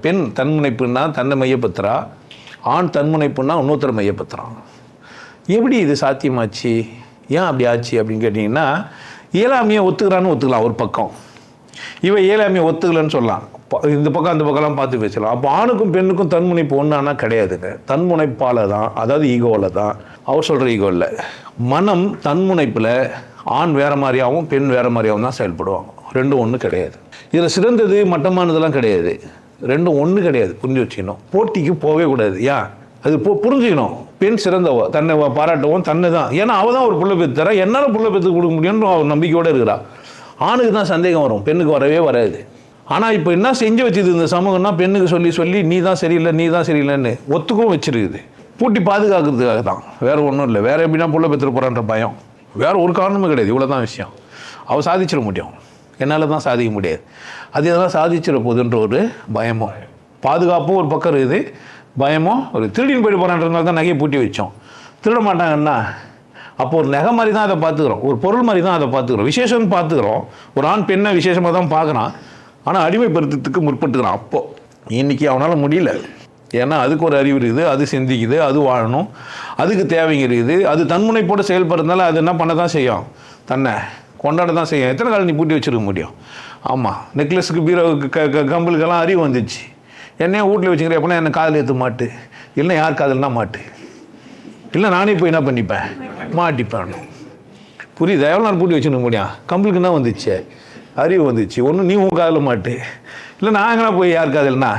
பெண் தன்முனைப்புன்னா தன்னை மையப்படுத்துகிறா ஆண் தன்முனைப்புன்னா இன்னொருத்தர் மையப்படுத்துகிறான் எப்படி இது சாத்தியமாச்சு? ஏன் அப்படி ஆச்சு அப்படின்னு கேட்டிங்கன்னா இயலாமையை ஒத்துக்கிறான்னு ஒத்துக்கலாம் ஒரு பக்கம். இவன் இயலாமையை ஒத்துக்கலன்னு சொல்லலாம். ப- இந்த பக்கம் அந்த பக்கம்லாம் பார்த்து பேசலாம். அப்போ ஆணுக்கும் பெண்ணுக்கும் தன்முனைப்பு ஒன்றானா கிடையாதுங்க. தன்முனைப்பால் தான் அதாவது ஈகோவில் தான் அவர் சொல்கிற ஈகோ இல்லை. மனம் தன்முனைப்பில் ஆண் வேறு மாதிரியாகவும் பெண் வேறு மாதிரியாகவும் தான் செயல்படுவாங்க. ரெண்டும் ஒன்றும் கிடையாது. இதில் சிறந்தது மட்டமானதெல்லாம் கிடையாது. ரெண்டும் ஒன்று கிடையாது புரிஞ்சு வச்சுக்கணும். போட்டிக்கு போகவே கூடாது ஏன் அது பு புரிஞ்சுக்கணும். பெண் சிறந்தவ தன்னை பாராட்டவும் தன்னை தான் ஏன்னா அவள் தான் ஒரு புள்ள பெற்று தர என்னால் புள்ள பெற்று கொடுக்க முடியும்னு அவள் நம்பிக்கையோடு இருக்கிறா. ஆணுக்கு தான் சந்தேகம் வரும் பெண்ணுக்கு வரவே வராது. ஆனால் இப்போ என்ன செஞ்சு வச்சுது இந்த சமூகம்னா பெண்ணுக்கு சொல்லி சொல்லி நீ தான் சரியில்லை நீ தான் சரியில்லைன்னு ஒத்துக்கவும் வச்சிருக்குது. பூட்டி பாதுகாக்கிறதுக்காக தான். வேறு ஒன்றும் இல்லை. வேறு எப்படின்னா புள்ள பெற்று போகிறான்ற பயம். வேறு ஒரு காரணமும் கிடையாது. இவ்வளோ தான் விஷயம். அவள் சாதிச்சிட முடியும். என்னால் தான் சாதிக்க முடியாது. அது இதெல்லாம் சாதிச்சிட போகுதுன்ற ஒரு பயமும் பாதுகாப்பும் ஒரு பக்கம் இருக்குது. பயமும் ஒரு திருடின்னு போயிட்டு போகிறான்றதுனால தான் நகையை பூட்டி வச்சோம். திருட மாட்டாங்கன்னா அப்போ ஒரு நகை மாதிரி தான் அதை பார்த்துக்கிறோம். ஒரு பொருள் மாதிரி தான் அதை பார்த்துக்கிறோம். விசேஷம்னு பார்த்துக்கிறோம். ஒரு ஆண் பெண்ணை விசேஷமாக தான் பார்க்குறான். ஆனால் அடிமைப்படுத்துறதுக்கு முற்பட்டுக்கிறான் அப்போது இன்னைக்கு அவனால் முடியல. ஏன்னா அதுக்கு ஒரு அறிவு இருக்குது. அது சிந்திக்குது. அது வாழணும். அதுக்கு தேவைங்க இருக்குது. அது தன்முனைப்போடு செயல்படுறதுனால அது என்ன பண்ண தான் செய்யும்? தன்னை கொண்டாட தான் செய்யும். எத்தனை காலம் நீ பூட்டி வச்சுருக்க முடியும்? ஆமாம் நெக்லஸுக்கு பீரோவுக்கு க க கம்பலுக்கெல்லாம் அறிவு வந்துச்சு. என்னையே வீட்டில் வச்சுக்கிற எப்படின்னா என்ன காதில் ஏற்ற மாட்டு. இல்லை யார் காதல்னா மாட்டு. இல்லை நானே போய் என்ன பண்ணிப்பேன்? மாட்டிப்பேன். புரியுது? எவ்வளோ நேரம் பூட்டி வச்சுருக்க முடியும்? கம்பளுக்கு தான் வந்துச்சு? அறிவு வந்துச்சு. ஒன்று நீ உன் காதில் மாட்டு. இல்லை நாங்களாம் போய் யார் காதல்னா